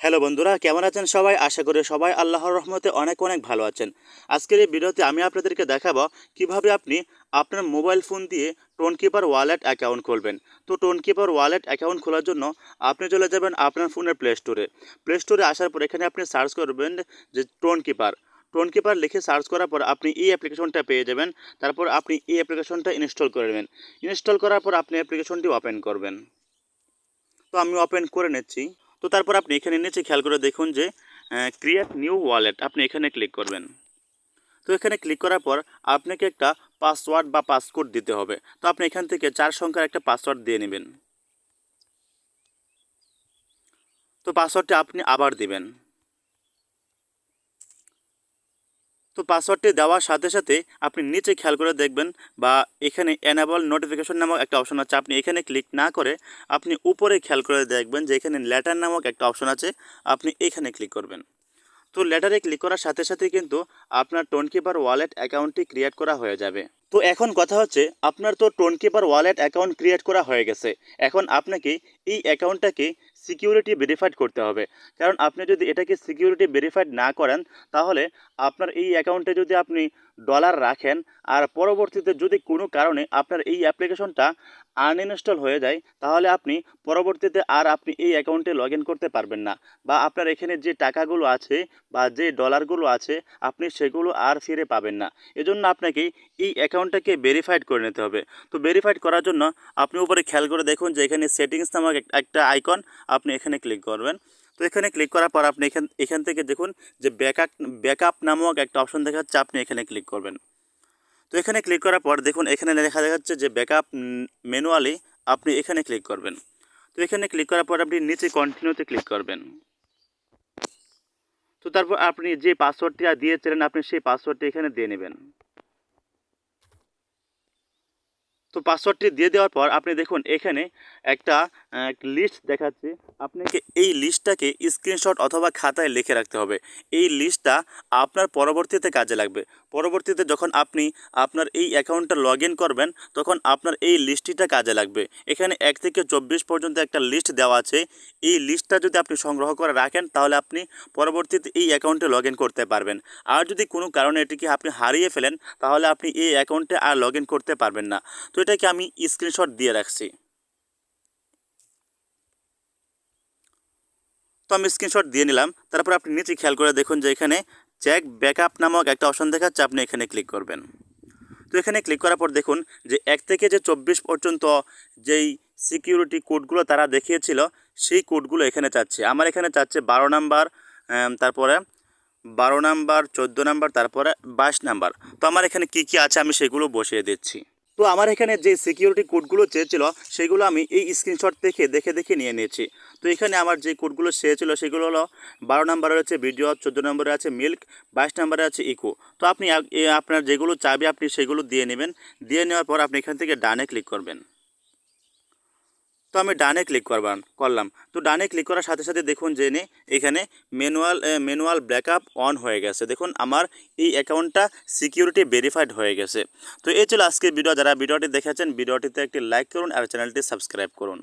Hello বন্ধুরা, কেমন আছেন সবাই? আশা করি সবাই আল্লাহর রহমতে অনেক অনেক ভালো আছেন। আজকের এই ভিডিওতে আমি আপনাদেরকে দেখাবো কীভাবে আপনি আপনার মোবাইল ফোন দিয়ে টোন কিপার ওয়ালেট অ্যাকাউন্ট খুলবেন। তো টোন কিপার ওয়ালেট অ্যাকাউন্ট খোলার জন্য আপনি চলে যাবেন আপনার ফোনের প্লে স্টোরে। প্লে স্টোরে আসার পর এখানে আপনি সার্চ করবেন যে টোন কিপার টোন কিপার লিখে সার্চ করার পর আপনি এই অ্যাপ্লিকেশনটা পেয়ে যাবেন। তারপর আপনি এই অ্যাপ্লিকেশনটা ইনস্টল করে নেবেন। ইনস্টল করার পর আপনি অ্যাপ্লিকেশনটি ওপেন করবেন। তো আমি ওপেন করে নিচ্ছি। তো তারপর আপনি এখানে নিচে খেয়াল করে দেখুন যে ক্রিয়েট নিউ ওয়ালেট আপনি এখানে ক্লিক করবেন। তো এখানে ক্লিক করার পর আপনাকে একটা পাসওয়ার্ড বা পাসকোড দিতে হবে। তো আপনি এখান থেকে চার সংখ্যার একটা পাসওয়ার্ড দিয়ে নেবেন। তো পাসওয়ার্ডটি আপনি আবার দিবেন। তো পাসওয়ার্ডটি দেওয়ার সাথে সাথে আপনি নিচে খেয়াল করে দেখবেন বা এখানে অ্যানাবল নোটিফিকেশন নামক একটা অপশন আছে। আপনি এখানে ক্লিক না করে আপনি উপরে খেয়াল করে দেখবেন যে এখানে লেটার নামক একটা অপশন আছে। আপনি এখানে ক্লিক করবেন। তো লেটারে ক্লিক করার সাথে সাথে কিন্তু আপনার টোন কিপার ওয়ালেট অ্যাকাউন্টটি ক্রিয়েট করা হয়ে যাবে। তো এখন কথা হচ্ছে, আপনার তো Tonkeeper wallet account create করা হয়ে গেছে। এখন আপনাকে এই অ্যাকাউন্টটাকে সিকিউরিটি ভেরিফাইড করতে হবে। কারণ আপনি যদি এটাকে সিকিউরিটি ভেরিফাইড না করেন, তাহলে আপনার এই অ্যাকাউন্টে যদি আপনি ডলার রাখেন, আর পরবর্তীতে যদি কোনো কারণে আপনার এই অ্যাপ্লিকেশনটা আনইনস্টল হয়ে যায়, তাহলে আপনি পরবর্তীতে আর আপনি এই অ্যাকাউন্টে লগ করতে পারবেন না। বা আপনার এখানে যে টাকাগুলো আছে, বা যে ডলারগুলো আছে, আপনি সেগুলো আর ফিরে পাবেন না। এজন্য আপনাকে এই অ্যাকাউন্টটাকে ভেরিফাইড করে নিতে হবে। তো ভেরিফাইড করার জন্য আপনি উপরে খেয়াল করে দেখুন যে এখানে সেটিংস নামক একটা আইকন আপনি এখানে ক্লিক করবেন। তো এখানে ক্লিক করার পর আপনি এখান এখান থেকে দেখুন যে ব্যাকআপ ব্যাকআপ নামক একটা অপশন দেখা যাচ্ছে, আপনি এখানে ক্লিক করবেন। তো এখানে ক্লিক করার পর দেখুন এখানে দেখা যাচ্ছে যে ব্যাকআপ ম্যানুয়ালি আপনি এখানে ক্লিক করবেন। তো এখানে ক্লিক করার পর আপনি নিচে কন্টিনিউতে ক্লিক করবেন। তো তারপর আপনি যে পাসওয়ার্ডটি দিয়েছিলেন, আপনি সেই পাসওয়ার্ডটি এখানে দিয়ে নেবেন। তো পাসওয়ার্ডটি দিয়ে দেওয়ার পর আপনি দেখুন এখানে একটা লিস্ট দেখাচ্ছে। আপনাকে এই লিস্টটাকে স্ক্রিনশট অথবা খাতায় লিখে রাখতে হবে। এই লিস্টটা আপনার পরবর্তীতে কাজে লাগবে। পরবর্তীতে যখন আপনি আপনার এই অ্যাকাউন্টটা লগ করবেন, তখন আপনার এই লিস্টটিটা কাজে লাগবে। এখানে এক থেকে চব্বিশ পর্যন্ত একটা লিস্ট দেওয়া আছে। এই লিস্টটা যদি আপনি সংগ্রহ করে রাখেন, তাহলে আপনি পরবর্তীতে এই অ্যাকাউন্টে লগ করতে পারবেন। আর যদি কোনো কারণে এটিকে আপনি হারিয়ে ফেলেন, তাহলে আপনি এই অ্যাকাউন্টে আর লগ করতে পারবেন না। তো এটাকে আমি স্ক্রিনশট দিয়ে রাখছি। তো আমি স্ক্রিনশট দিয়ে নিলাম। তারপর আপনি নিচে খেয়াল করে দেখুন যে এখানে চেক ব্যাকআপ নামক একটা অপশন দেখাচ্ছে, আপনি এখানে ক্লিক করবেন। তো এখানে ক্লিক করার পর দেখুন যে এক থেকে যে চব্বিশ পর্যন্ত যেই সিকিউরিটি কোডগুলো তারা দেখিয়েছিল, সেই কোডগুলো এখানে চাচ্ছে। আমার এখানে চাচ্ছে বারো নাম্বার তারপরে বারো নাম্বার, চোদ্দ নাম্বার, তারপরে বাইশ নাম্বার। তো আমার এখানে কি কি আছে আমি সেগুলো বসিয়ে দিচ্ছি। তো আমার এখানে যে সিকিউরিটি কোডগুলো চেয়েছিল, সেগুলো আমি এই স্ক্রিনশট থেকে দেখে দেখে নিয়ে নিয়েছি। তো এখানে আমার যে কোডগুলো চেয়েছিল, সেগুলো হলো বারো নম্বরে আছে ভিডিও চোদ্দ নম্বরে আছে মিল্ক বাইশ নম্বরে আছে ইকো তো আপনি আপনার যেগুলো চাবি, আপনি সেগুলো দিয়ে নেবেন। দিয়ে নেওয়ার পর আপনি এখান থেকে ডানে ক্লিক করবেন। তো আমি ডানে ক্লিক করবান করলাম। তো ডানে ক্লিক করার সাথে সাথে দেখুন জেনে এখানে ম্যানুয়াল ম্যানুয়াল ব্যাকআপ অন হয়ে গেছে। দেখুন আমার এই অ্যাকাউন্টটা সিকিউরিটি ভেরিফাইড হয়ে গেছে। তো এই ছিল আজকে ভিডিও যারা ভিডিওটি দেখেছেন, ভিডিওটিতে একটি লাইক করুন আর চ্যানেলটি সাবস্ক্রাইব করুন।